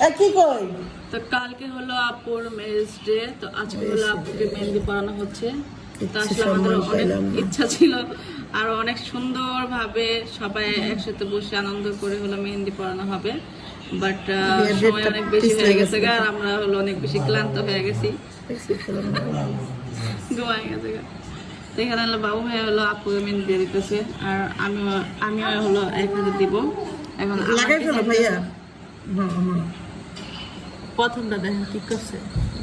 না কি কই? তো কালকে হলো আপুর ম্যারেজ ডে তো আজকে হলো আপুকে মেহেন্দি পরানো হচ্ছে। তো আসলে আমাদের অনেক ইচ্ছা ছিল। আর অনেক সুন্দর ভাবে সবাই একসাথে বসে আনন্দ করে হলো মেহেন্দি পরানো হবে। বাট সময় অনেক বেশি হয়ে গেছে গা, আর আমরা হলো অনেক বেশি ক্লান্ত হয়ে গেছি। ঘুমাই গেছে। তো এখানে হলো বাবু ভাই হলো আপুকে মেহেন্দি দিয়ে দিতেছে। আর আমিও আমিও হলো এক হাতে দিব। এখন লাগাই ফেলো ভাইয়া। প্রথমটা দেখেন কি করছে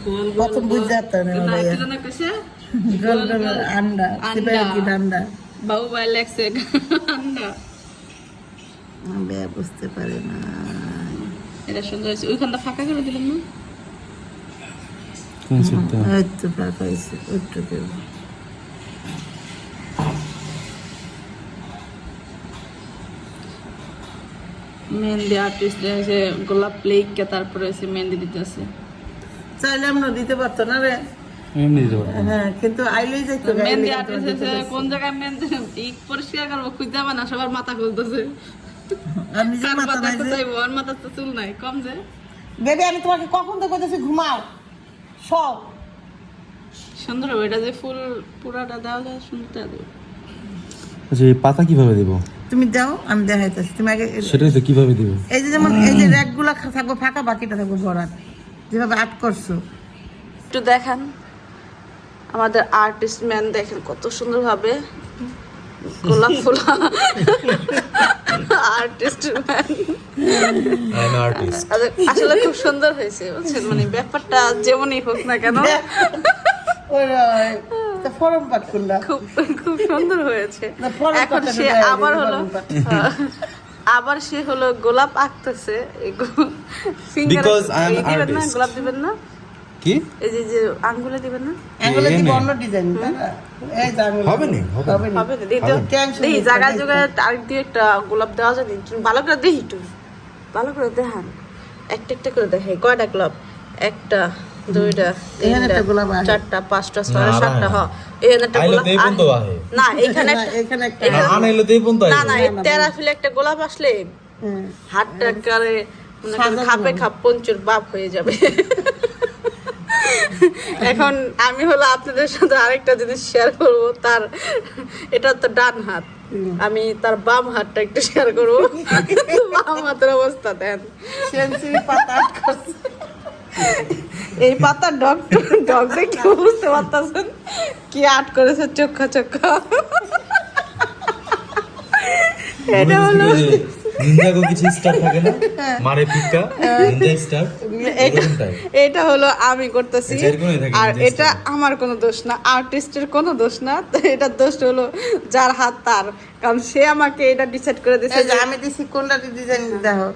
গোল গোল প্রথম বুঝতে না না, ভাইয়া। কি যেন কইছে? গোল গোল আন্ডা আন্ডা। কি ডান্ডা বাবু ভাই লেখছে আন্ডা। বেয়া বুঝতে পারে না এটা সুন্দর হয়েছে ওইখানটা ফাঁকা করে দিলাম না কোন সুটটা এই ফাঁকা হয়েছে একটু মেহেন্দি আর্টিস্ট হয়েছে গোলাপ লেখকে তারপরে হয়েছে মেহেন্দি দিতেছে। চাইলে আমরা দিতে পারতো না রে। হ্যাঁ কিন্তু আইলেই যাইতো মেহেন্দি আর্টিস্ট হয়েছে কোন জায়গায় মেহেন্দি ই পরিষ্কার করব খুঁজে না সবার মাথা খুলতেছে। আর নিজের মাথা মাথা নাই যে। চাইব মাথা তো চুল নাই কম যে। বেবি আমি তোমাকে কখন তো কইতেছি ঘুমাও। সব সুন্দর হবে এটা যে ফুল পুরাটা দেওয়া যায় সুন্দর আচ্ছা পাতা কীভাবে দেবো? তুমি দাও আমি দেখাইতেছি। তুমি আগে সেটাই তো কীভাবে দিব? এই যে যেমন এই যে র্যাকগুলা থাকব ফাঁকা বাকিটা থাকব ভরাট যেভাবে আর্ট করছ। একটু দেখান। আমাদের আর্টিস্ট ম্যান দেখেন কত সুন্দর ভাবে গোলাপ ফুলা। আর্টিস্ট ম্যান আই আসলে খুব সুন্দর হয়েছে বুঝছেন? মানে ব্যাপারটা যেমনই হোক না কেন। ফরম পাট করলা। খুব খুব সুন্দর হয়েছে। এখন সে আবার হলো আবার সে হলো গোলাপ আঁকতেছে। ফিঙ্গার দিবেন না গোলাপ দিবেন না? কি? এই যে যে আঙ্গুলে দিবেন না? এগুলো এ দিব নে। অন্য ডিজাইন এই যে হবে নি, হবে হবে হবে না দেখি তো। হবে। Tension দেখি নেই, জায়গা আরেক দিয়ে একটা গোলাপ দেওয়া যায় ভালো করে একটু। ভালো করে দেখান। একটা একটা করে দেখাই কয়টা গোলাপ? একটা। দুইটা একটা গোলাপ চারটা পাঁচটা ছয়টা সাতটা হ। আহে। না এখানে তেরা ফিলে একটা গোলাপ। আসলে হাতটা করে খাপে খাপ পঞ্চুর বাপ হয়ে যাবে। এখন আমি হলো আপনাদের সাথে আরেকটা জিনিস শেয়ার করব তার এটা তো ডান হাত। আমি তার বাম হাতটা একটু শেয়ার করব। বাম হাতের অবস্থা দেন। পাতা করছে এই পাতা ডক্টর ডগ দেখে বুঝতে পারতেছেন কি আর্ট করেছে চোখা চোখা। এটা হলো নিনজা কিছু স্টার থাকে না? মারে পিকা নিনজা স্টার এটা। এটা হলো আমি করতেছি। এটা আর এটা আমার কোনো দোষ না আর্টিস্টের কোনো দোষ না। তো এটার দোষ হলো যার হাত তার। কারণ সে আমাকে এটা ডিসাইড করে দিয়েছে যে আমি দিছি কোনটা ডিজাইন দেখো।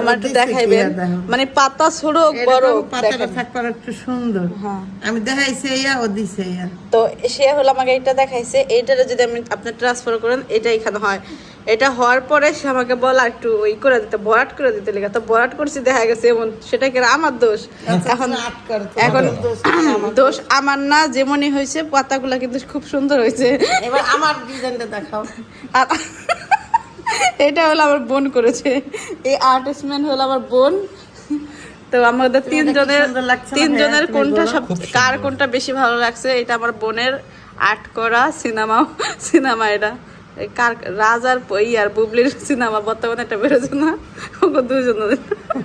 আমার দেখাইবেন। মানে পাতা বড় এরকম হোক, পাতাটা থাকবার একটু সুন্দর। হ্যাঁ। আমি দেখাইছি ইয়া ও দিছে ইয়া। তো সে হলো আমাকে এটা দেখাইছে। এইটারে যদি আমি আপনি ট্রান্সফার করেন এটা এখানে হয়। এটা হওয়ার পরে সে আমাকে বলা একটু ওই করে দিতে বরাট করে দিতে লেগে। তো বরাট করছি দেখা গেছে এমন সেটা কি আমার দোষ? এখন এখন দোষ আমার। না যেমনই হয়েছে পাতাগুলা কিন্তু খুব সুন্দর হয়েছে। এবার আমার ডিজাইনটা দেখাও। এটা হলো আমার বোন করেছে। এই আর্টিস্ট ম্যান হলো আমার বোন। তো আমাদের তিনজনের তিনজনের কোনটা সব কার কোনটা বেশি ভালো লাগছে এটা আমার বোনের আর্ট করা সিনেমা সিনেমা এটা। কার রাজার ই আর বুবলির সিনেমা বর্তমানে একটা বেরোছে না। ওকে দুজনের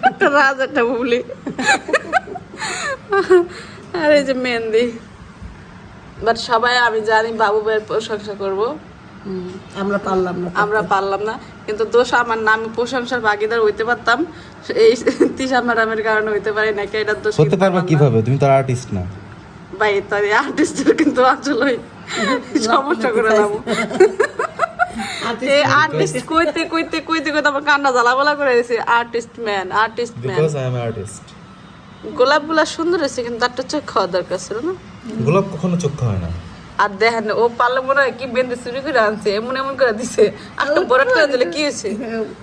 একটা রাজ একটা বুবলি। আর এই যে মেহেন্দি। বাট সবাই আমি জানি বাবু ভাইয়ের প্রশংসা করব। আমরা পারলাম না আমরা পারলাম না। কিন্তু দোষ আমার নাম প্রশংসার ভাগিদার হইতে পারতাম। এই তিশা ম্যাডামের কারণে হইতে পারি না এটার দোষ হতে কিন্তু পারবে কীভাবে? তুমি তো আর্টিস্ট না। ভাই তাই আর্টিস্টের কিন্তু আসলে সমস্যা করে এই আর্টিস্ট কইতে কইতে কইতে কইতে আমার কান্না জ্বালাবালা করে দিয়েছে artist man artist man because I am artist গোলাপগুলা সুন্দর হয়েছে কিন্তু তারটা চোখ খাওয়া দরকার ছিল না? গোলাপ কখনো চক্ষু হয় না। আর দেখেন ও পারলে মনে হয় কি বেঁধে চুরি করে আনছে এমন এমন করে দিছে। আর তো বড় করে দিলে কি হয়েছে?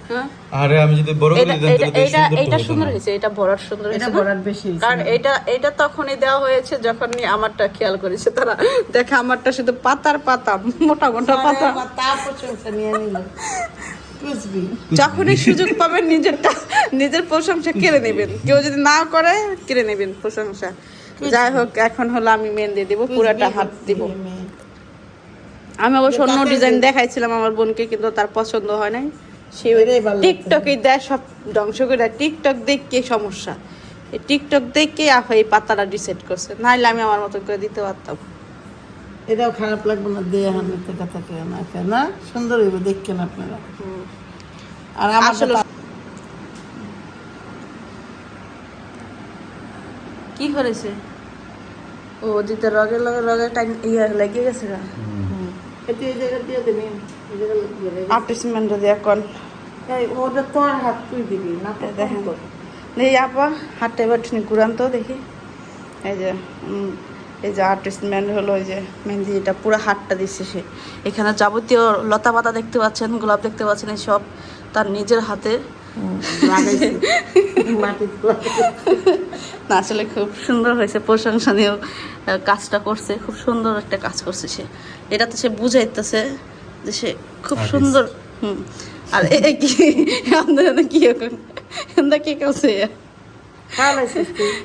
হ্যাঁ? আরে আমি যদি বড় করে দিতাম এটা এটা সুন্দর এটা সুন্দর হয়েছে এটা বড়ার সুন্দর হয়েছে না? বড়ার বেশি কারণ এটা এটা তখনই দেওয়া হয়েছে যখনই আমারটা খেয়াল করেছে। তারা দেখে আমারটা শুধু পাতার পাতা মোটা মোটা পাতা। আরে বাবা, তা প্রশংসা নিয়ে নিল। যখনই সুযোগ পাবেন নিজেরটা নিজের প্রশংসা কেড়ে নেবেন। কেউ যদি না করে কেড়ে নেবেন প্রশংসা। যাই হোক এখন হলো আমি মেহেন্দি দিব পুরাটা হাত দিব। আমি অবশ্য অন্য ডিজাইন দেখাইছিলাম আমার বোনকে কিন্তু তার পছন্দ হয় নাই। সে। টিকটকে দেয় সব ধ্বংস করে। টিকটক দেখে সমস্যা। এই টিকটক দেখে আপা এই পাতাটা ডিসাইড করছে। নাইলে আমি আমার মতো করে দিতে পারতাম। এটাও খারাপ লাগবে না দিয়ে হাতে কথা কেন না সুন্দর হইবে দেখছেন আপনারা। আর আমার আসলে কি করেছে? ও দিতে রগে লগে রগে টাইম ইয়ে লেগে গেছে দিয়ে দেবেন। আর্টিস্টমেন্ট ওটা তোর হাত তুই দিবি না তো দেখেন। দেখি আপা হাতটা এবার ঠিক ঘুরান তো দেখি। এই যে এই যে আর্টিস্টমেন্ট হলো ওই যে মেহেন্দি এটা পুরো হাতটা দিচ্ছে সে। এখানে যাবতীয় লতা পাতা দেখতে পাচ্ছেন গোলাপ দেখতে পাচ্ছেন এই সব তার নিজের হাতে। না আসলে খুব সুন্দর হয়েছে প্রশংসনীয় কাজটা করছে খুব সুন্দর একটা কাজ করছে সে। এটাতে সে বুঝাইতেছে যে সে খুব সুন্দর হুম। আর এ কি আমাদের কি এখন এন্দা কি করছে?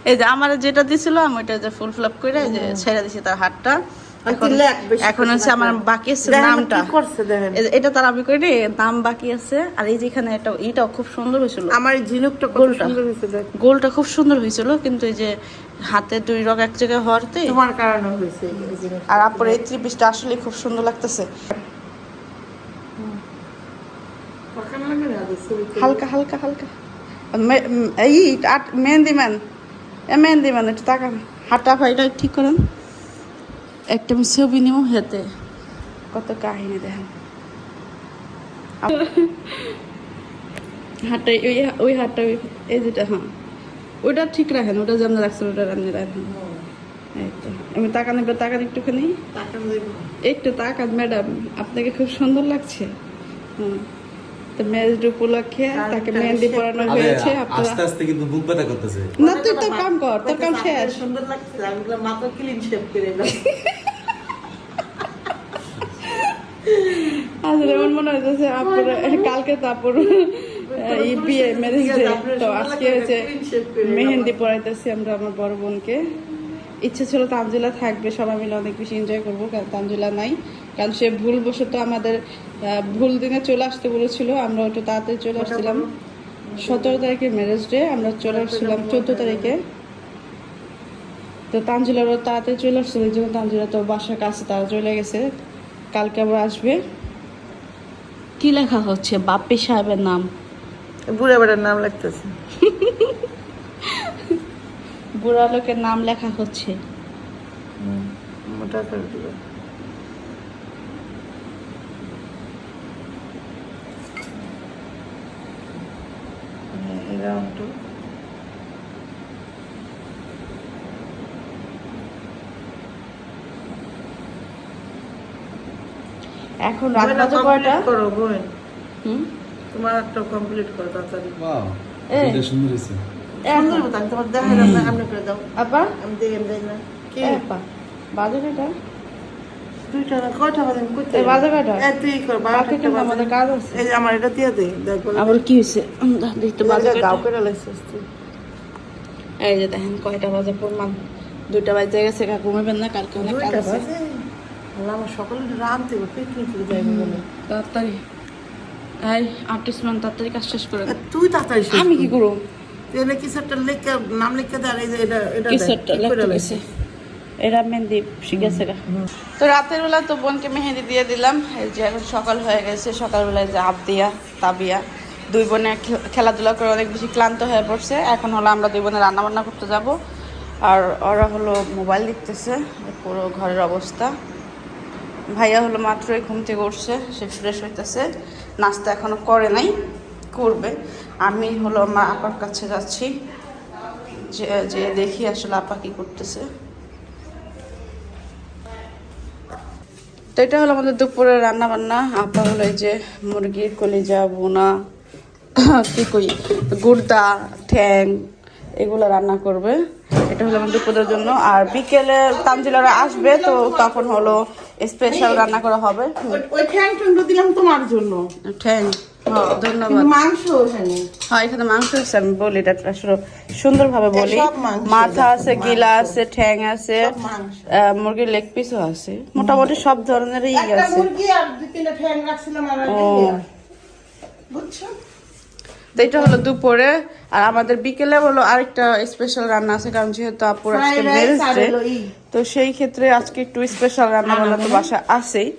এই যে আমার যেটা দিছিল আমি ওইটা যে ফুল ফ্লাপ করে এই যে ছেড়ে দিছি তার হাতটা। এখন হচ্ছে আমার বাকি আছে নামটা। এটা তার আমি করি নাম বাকি আছে। আর এই যে এখানে একটা এটাও খুব সুন্দর হয়েছিল। আমার ঝিনুকটা গোলটা। গোলটা খুব সুন্দর হয়েছিল কিন্তু এই যে হাতে দুই রক এক জায়গায় হওয়াতে তোমার কারণে হয়েছে আর আপুর এই থ্রি পিসটা আসলে খুব সুন্দর লাগতেছে? হালকা হালকা হালকা। এই আট- মেহেন্দি ম্যান। এ মেহেন্দি ম্যান একটু তাকান। হাঁটা ফাইটা ঠিক করেন। একটা আমি ছবি নিব হেতে। কত কাহিনী দেখেন। হাতটা ওই ওই ওই এই যেটা হ্যাঁ। ওইটা ঠিক রাখেন ওটা যেমন রাখছেন ওটা রান্না রাখেন। এই তো। আমি তাকান এবার তাকান একটুখানি। একটু তাকান ম্যাডাম আপনাকে খুব সুন্দর লাগছে। হুম। তো ম্যারেজ উপলক্ষে তাকে মেহেন্দি পরানো হয়েছে আস্তে আস্তে কিন্তু বুক ব্যথা করতেছে। না তুই তোর কাম কর তোর কাম শেষ। সুন্দর লাগছে আমি বললাম মাথা ক্লিন শেপ করে দাও। আসলে এমন মনে হইতেছে আপুর কালকে তো আপুর বিয়ে ম্যারেজ ডে তো আজকে হচ্ছে মেহেন্দি পরাইতেছি আমরা আমার বড় বোনকে। ইচ্ছে ছিল তানজিলা থাকবে সবাই মিলে অনেক বেশি এনজয় করব কারণ তানজিলা নাই। কারণ সে ভুলবশত আমাদের ভুল দিনে চলে আসতে বলেছিল। আমরা একটু তাড়াতাড়ি চলে আসছিলাম। সতেরো তারিখে ম্যারেজ ডে আমরা চলে আসছিলাম চোদ্দ তারিখে। তো তানজিলারও তাড়াতাড়ি চলে আসছিল এই জন্য তানজিলা তো বাসার কাছে তারা চলে গেছে। কালকে আবার আসবে। কি লেখা হচ্ছে? বাপ্পি সাহেবের নাম। বুড়া বেড়ার নাম লাগতেছে। বুড়া লোকের নাম লেখা হচ্ছে। মোটা করে এরকম তো। এখন রাত বাজে কয়টা? করো বোন। হুম? তোমার একটা কমপ্লিট করো তাড়াতাড়ি। ওয়াও এটা সুন্দর হয়েছে। সুন্দর মতো আমি তোমার দেখাইলাম না আপনি করে দাও। আপা? আমি দেখে দেখ না। কি? আপা বাজে কয়টা? দুইটা না কয়টা বাজে আমি কইতে বাজে কয়টা? এ তুই কর কালকে কিন্তু আমাদের কাজ আছে। এই আমার এটা দিয়ে দে দেখ আবার কি হয়েছে উম, তো বাজে গাও করে লাগছিস তুই এই যে দেখেন কয়টা বাজে প্রমাণ। দুইটা বাজে গেছে কা ঘুমাবেন না কালকে অনেক কাজ আছে। আল্লাহ আমার সকালে রাঁধতে হবে পিকনিক করে বলে। তাড়াতাড়ি। এই আর্টিস্ট মান তাড়াতাড়ি কাজ শেষ করে তুই তাড়াতাড়ি আমি কি কর। করব? তুই লিখে নাম লিখে দে আর এই যে এটা এটা কি সেটটা কি এরা মেহেন্দি শিখেছে তো রাতের বেলা তো বোনকে মেহেন্দি দিয়ে দিলাম এই যে এখন সকাল হয়ে গেছে সকালবেলায় যে আবদিয়া তাবিয়া দুই বোনে খে- খেলাধুলা করে অনেক বেশি ক্লান্ত হয়ে পড়ছে। এখন হলো আমরা দুই বোনে রান্না বান্না করতে যাব। আর ওরা হলো মোবাইল দেখতেছে পুরো ঘরের অবস্থা। ভাইয়া হলো মাত্রই ঘুম থেকে উঠছে সে ফ্রেশ হইতেছে। নাস্তা এখনও করে নাই করবে। আমি হলো আমার আপার কাছে যাচ্ছি যে যে দেখি আসলে আপা কি করতেছে। তো এটা হলো আমাদের দুপুরের রান্না বান্না আপা হলো এই যে মুরগির কলিজা বোনা কি কই গুর্দা ঠ্যাং এগুলো রান্না করবে। এটা হলো আমাদের দুপুরের জন্য। আর বিকেলে তানজিলারা আসবে তো তখন হলো স্পেশাল রান্না করা হবে। ওই- ঠ্যাং দিলাম তোমার জন্য। ঠ্যাং। হ্যাঁ ধন্যবাদ। মাংস ওখানে। হ্যাঁ এখানে মাংস আছে আমি বলি এটা আসলে সুন্দরভাবে বলি। মাথা আছে গিলা আছে ঠ্যাং আছে মুরগির লেগ পিসও আছে। মোটামুটি সব ধরনেরই আছে। মুরগি আর দুই তিনটা ঠ্যাং রাখছিলাম আর ও। বুঝছ? তো এটা হলো দুপুরে আর আমাদের বিকেলে হলো আরেকটা স্পেশাল রান্না আছে কারণ যেহেতু আপুর আজকে। তো সেই ক্ষেত্রে আজকে একটু স্পেশাল রান্না বান্না তো বাসা আছেই।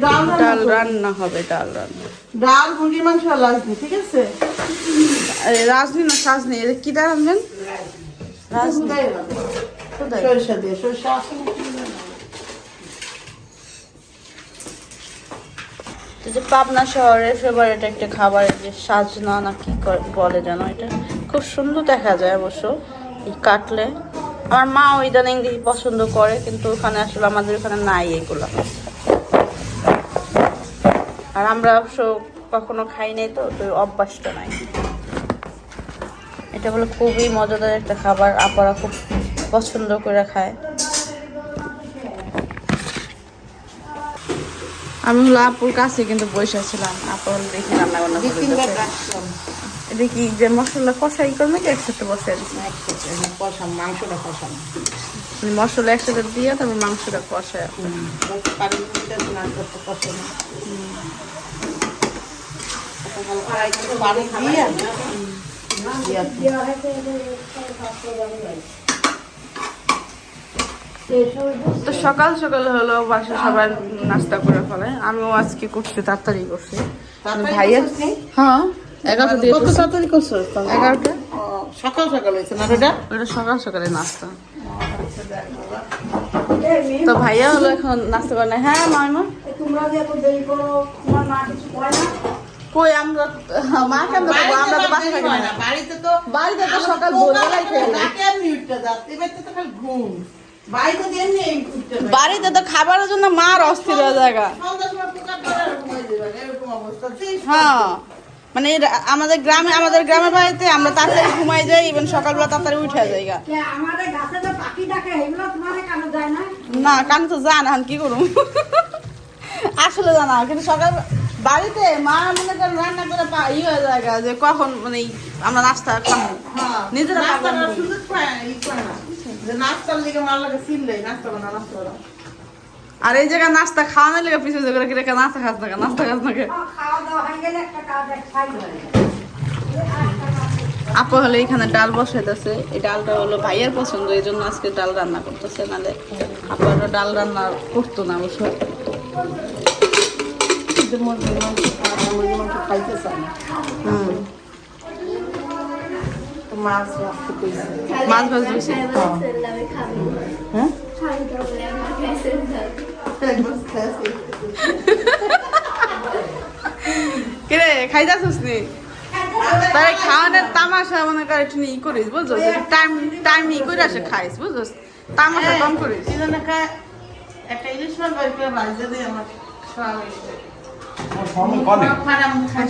ডাল রান্না ডাল রান্না হবে ডাল রান্না। ডাল মুরগির মাংস আর লাজমি ঠিক আছে? রাজনি না সাজনি এটা কি ডাল আনবেন? রাজনি? সরিষা দিয়ে সরিষা যে পাবনা শহরের ফেভারিট একটা খাবার যে সাজনা না কি করে- বলে যেন এটা? খুব সুন্দর দেখা যায় অবশ্য কাটলে। আমার মা ওই ইদানিং দেখি পছন্দ করে, কিন্তু ওখানে আসলে আমাদের ওখানে নাই এগুলো। আর আমরা অবশ্য কখনো খাই নাই তো তো অভ্যাসটা নাই। এটা হলো খুবই মজাদার একটা খাবার, আপারা খুব পছন্দ করে খায়। আমি হলো আপুর কাছে কিন্তু বসে ছিলাম আপু হলো দেখি রান্না বান্না এটা কি যে মশলা কষাই করে নাকি একসাথে বসে একসাথে, আমি কষাম, মাংসটা কষাম। মশলা একসাথে দিয়ে তারপর মাংসটা কষায় তো সকাল সকাল হলো বাসা সবাই নাস্তা করে ফেলে। আমিও আজকে করছি। তাড়াতাড়ি করছি ভাইয়া হ্যাঁ। এগারোটা দিয়ে কত তাড়াতাড়ি করছ? এগারোটা? সকাল সকাল হয়েছে না ওটা ওটা সকাল সকালে নাস্তা। তো ভাইয়া হলো এখন নাস্তা করে না হ্যাঁ মাইমা? তোমরা যে এত দেরি করো তোমার মা কিছু কয় না? কই আমরা মা কেন দেবো? আমরা তো বাসা থাকি না? বাড়িতে তো বাড়িতে তো সকাল ভোরবেলায় খেয়ে রাতে এমনি উঠতে যাচ্ছে, এবারে তো খালি ঘুম। বাড়িতে তো খাবারের জন্য মার অস্থির হয়ে জায়গা হ্যাঁ। মানে আমাদের গ্রামে আমাদের গ্রামের বাড়িতে আমরা তাড়াতাড়ি ঘুমাই যাই ইভেন সকালবেলা তাড়াতাড়ি উঠে যাই গা। না কান তো জান এখন কি করুম আসলে জানা কিন্তু সকাল বাড়িতে মা মনে করেন রান্না করে ই হয়ে যায় গা, যে কখন মানে আমরা নাস্তা খাব হ্যাঁ, নিজেরা নাস্তার পাগল হই। সুযোগ পায় না, ই করে না। যে নাস্তার লিগে মার লাগে চিল্লাই, নাস্তা বানা, নাস্তা বানা। আর এই জায়গায় নাস্তা খাওয়ানোর লেগে পিছিয়ে করে কি রেখে নাস্তা খাস না নাস্তা খাস না আপু হলে এখানে ডাল বসাইতেছে। এই ডালটা হলো ভাইয়ের পছন্দ এই জন্য আজকে ডাল রান্না করতেছে। নাহলে আপনারা ডাল রান্না করতো না অবশ্য মাছ। মাছ ভাজ হ্যাঁ? কিরে খাই নি? তাই খাওয়ানোর তামাশা মনে করে একটু ই করিস বুঝছ টাইম টাইম ই করে আসে খাইস বুঝছ তামাশা কম করিস। একটা ইলিশ মাছ বের করে ভাজতে দিই আমার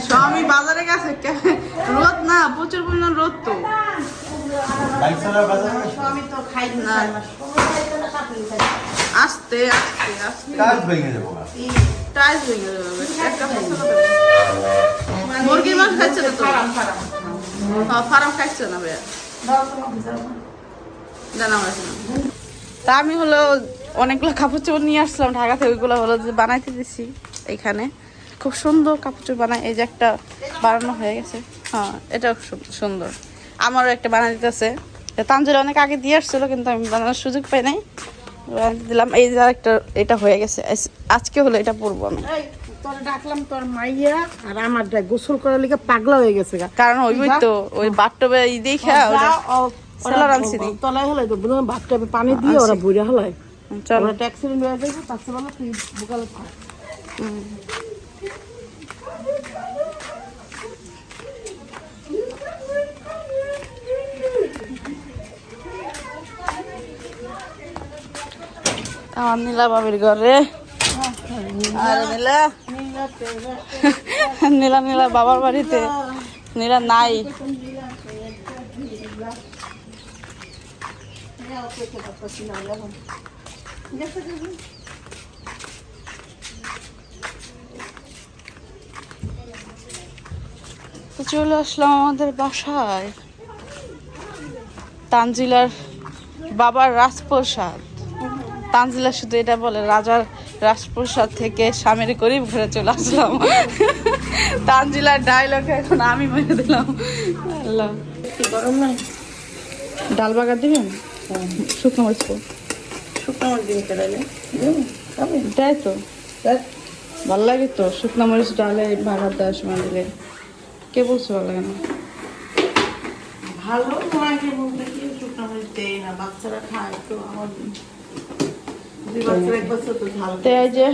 স্বামী। বাজারে গেছে রোদ না প্রচুর পরিমাণ রোদ তো। স্বামী তো খাইতে চায় না। আস্তে আস্তে আস্তে। কাজ ভেঙে যাব টাইস ভেঙে যাবে একটা মুরগির মাংস খাচ্ছে না তো? Farm, farm. ফার্ম খাচ্ছে না ভাইয়া। তো। জানা আমি হলো অনেকগুলো কাপড় চোপড় নিয়ে আসলাম ঢাকা থেকে ওইগুলো হলো যে বানাইতে দিছি এইখানে খুব সুন্দর কাপড় চোপড় বানায় এই যে একটা বানানো হয়ে গেছে। হ্যাঁ এটাও সু- সুন্দর। আমারও একটা বানাই দিতেছে তাঞ্জলি অনেক আগে দিয়ে আসছিল কিন্তু আমি বানানোর সুযোগ পাই নাই। দিলাম। এই যে একটা এটা হয়ে গেছে। আজ- আজকে হলো এটা পরবো আমি। তোর ডাকলাম তোর মাইয়া আর আমার গোসল করার লিগে পাগলা হয়ে গেছে কারণ ওই তো ওই বাথটবে ই দেখা ওটা সেলার আনছি নি। তলায় হলে তো বুঝলাম বাথটাবে পানি দিয়ে ওরা বুড়া হলাই চল। ওরা যাইবো তার চেয়ে তুই বুকালে থাক। আমার নীলা বাবির ঘরে। আর নীলা? নীলা বাবার বাড়িতে। নীলা নাই। তো চলে আসলাম আমাদের বাসায়। তানজিলার বাবার রাজপ্রসাদ। তানজিলা শুধু এটা বলে রাজার রাজপ্রসাদ থেকে স্বামীর গরিব ঘরে চলে আসলাম। তানজিলার ডায়লগ এখন আমি মেরে দিলাম। আল্লাহ। কি গরম নাই? ডাল বাগার দিবেন? শুকনো মরিচ শুকনো মাছ দিয়ে কেড়ালে খাবে দেয় তো। ভালো লাগে তো শুকনো মরিচ ডালে বাগার দেওয়ার সময় দিলে। কে বলছে ভালো লাগে না? ভালো মাকে বলতে কি শুকনো মাছ দেয় না বাচ্চারা খায় তো আমার দুই বছর এক বছর যে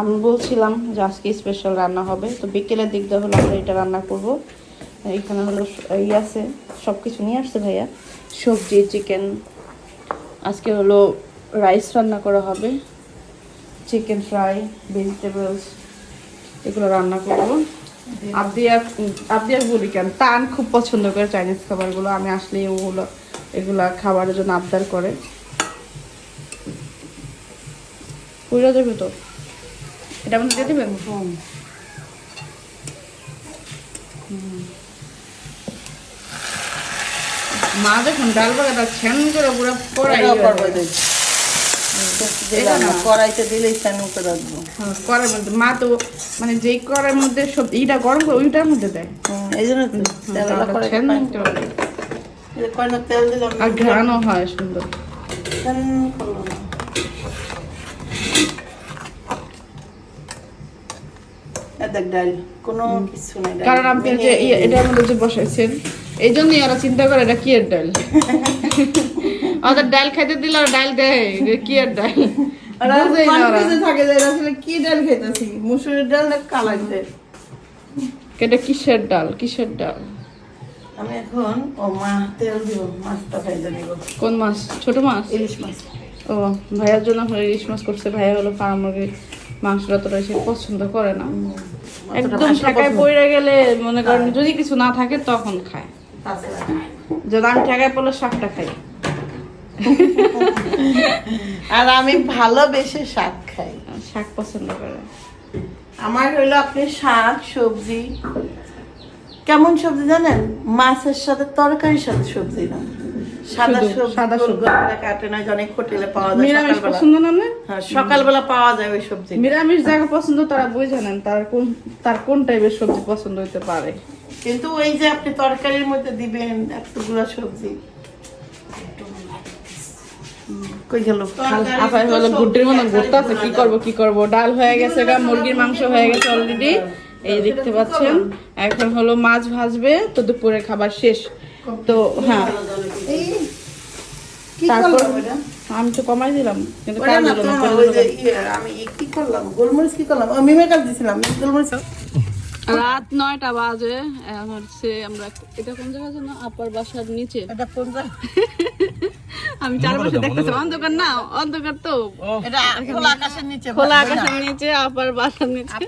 আমি বলছিলাম যে আজকে স্পেশাল রান্না হবে। তো বিকেলের দিক দিয়ে হলো আমরা এটা রান্না করব। এখানে হলো ই আছে সব কিছু নিয়ে আসছে ভাইয়া। সবজি চিকেন আজকে হলো রাইস রান্না করা হবে। চিকেন ফ্রাই ভেজিটেবলস এগুলো রান্না করব। আবদিয়া আবদিয়া বলি কেন? তান খুব পছন্দ করে চাইনিজ খাবারগুলো। আমি আসলেই ওগুলো, এগুলা খাবারের জন্য আবদার করে। পুরা যাবে তো এটা মধ্যে দিয়ে দেবেন? মা দেখুন ডাল বাগাটা ছ্যান করে পুরো না, কড়াইতে দিলেই স্যান্ড করে রাখব। মধ্যে। মা তো মানে যেই করার মধ্যে সব এইটা গরম করে ওইটার মধ্যে দেয়। এই জন্য ছ্যান তেল দিলাম আর ঘ্রাণও হয় সুন্দর। কোনো কিছু নাই ডাল। কারণ আপনি যে ইয়ে- এটার মধ্যে যে বসাইছেন এই জন্যই ওরা চিন্তা করে এটা কি এর ডাল ওদের ডাল খাইতে দিলে ওরা ডাল দেয় যে কি এর ডাল। ওরা বুঝেই না ওরা। confuse এ থাকে যে আসলে কি ডাল খাইতেছি মুসুরির ডাল না কালাই ডাল? এটা কিসের ডাল কিসের ডাল? আমি এখন ও মা তেল দিব মাছটা খাইতে দিব। কোন মাছ? ছোট মাছ? ইলিশ মাছ। ও ভাইয়ার জন্য হলো ইলিশ মাছ করছে। ভাইয়া হলো ফার্ম মুরগির মাংসটা তোরা সে পছন্দ করে না। একদম ঠেকায় পড়ে গেলে মনে করেন যদি কিছু না থাকে তখন খায়। যদি আমি ঠেকায় পড়লে শাকটা খাই। আর আমি ভালোবেসে শাক খাই। শাক পছন্দ করে। আমার হইল আপনি শাক সবজি। কেমন সবজি জানেন? মাছের সাথে তরকারির সাথে সবজি না সকালবেলা। হ্যাঁ সকালবেলা পাওয়া যায় ওই সবজি। নিরামিষ যাকে পছন্দ তারা বুঝে নেন তার কোন তার কোন টাইপের সবজি পছন্দ হতে পারে। কিন্তু ওই যে আপনি তরকারির মধ্যে দিবেন এতগুলো সবজি। আপাই হলো গুড্ডির মতন ঘুরতে আছে কি করব কি করব? ডাল হয়ে গেছে গা মুরগির মাংস হয়ে গেছে অলরেডি এই দেখতে পাচ্ছেন এখন হলো মাছ ভাজবে তো দুপুরে খাবার শেষ। তো হ্যাঁ। তারপর আমি তো কমাই দিলাম কিন্তু কাজ হলো না, তোমার করে ওই যে দিলাম। ইয়ে, আমি কি করলাম? গোলমরিচ কি করলাম? ও মিমের দিছিলাম গোলমরিচ রাত নয়টা বাজে আমরা এটা কোন জায়গা যেন আপার বাসার নিচে। এটা কোন জায়গা? আমি চারপাশে দেখতেছি অন্ধকার না অন্ধকার তো। এটা খোলা আকাশের নিচে খোলা আকাশের নিচে আপার বাসার নিচে।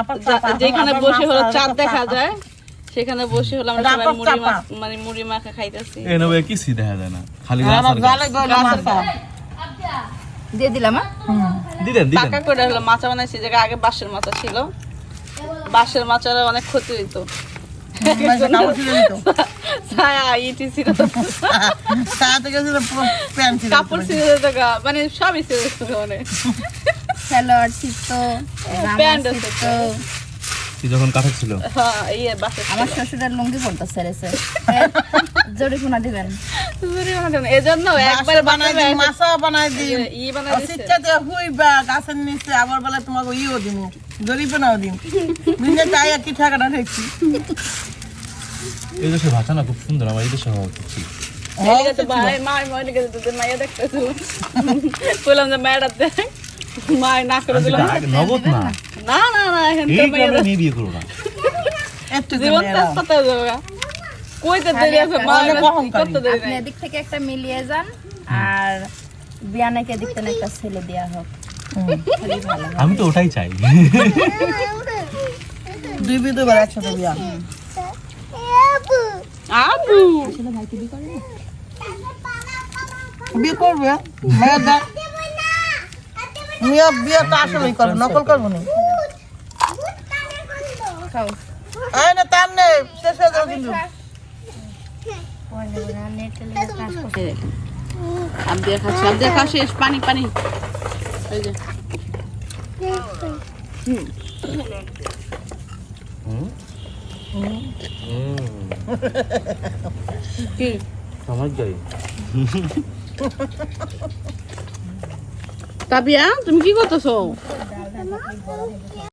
আপার যেখানে বসে হলো চাঁদ দেখা যায়। সেখানে বসে হলো আমরা সবাই মুড়ি মাখ মানে মুড়ি মাখা খাইতেছি। এ নবে কিছু দেখা যায় না। খালি গাছ আর গাছ। মাথা। দিয়ে দিলাম হ্যাঁ? দিলেন দিলেন। পাকা করে হলো মাচা বানাইছি যে আগে বাঁশের মাচা ছিল। বাঁশের মাচার অনেক ক্ষতি হইতো। কাপড় ছায়া ইটি ছিল ছিল ছিল। ছিল মানে সবই ছিল মানে স্যালাড প্যান্ট তুই যখন ছিল হ্যাঁ ইয়ে বাঁশের আমার শ্বশুরের লুঙ্গি পড়তে সেরেছে জরিফুনা দিবেন এজন্য একবার বানাই দিই, মাছা বানাই দিই। ই বানাই আর দিছে শীতকালে গাছের নিচে, আবার বলে তোমাকে ইও দিম, জরিপানাও দিম। দিনে তাই আর কি ঠাকাটা ঠেকছি। এই দেশের ভাষা না খুব সুন্দর আমার এই দেশে হওয়া উচিত ছিল। মায়ের দেখতেছিল বললাম যে মায়ের দেখ মায়ের না করে দিল আগে নগদ না? না না না এখন তো মেয়ে বিয়ে করব না। একটু তো জীবন। তেজপাতা যাবে কইতে দেরি আছে মা করতে দেরি আপনি এদিক থেকে একটা মিলিয়ে যান আর বিয়ানাকে এদিক থেকে একটা ছেলে দেওয়া হোক। আমি তো ওটাই চাই। দুই বিধবার একসাথে বিয়া। আপু বিয়ে করবে? মেয়ের দা- মেয়ে বিয়ে তো আসলেই করব নকল করব না। এই না তার নেই শেষ হয়ে যাবে কিন্তু। আবদিয়া খাচ্ছে আবদিয়া খাওয়া শেষ পানি পানি এই যে কি আমার যাই তাবিয়া তুমি কি করতেছো?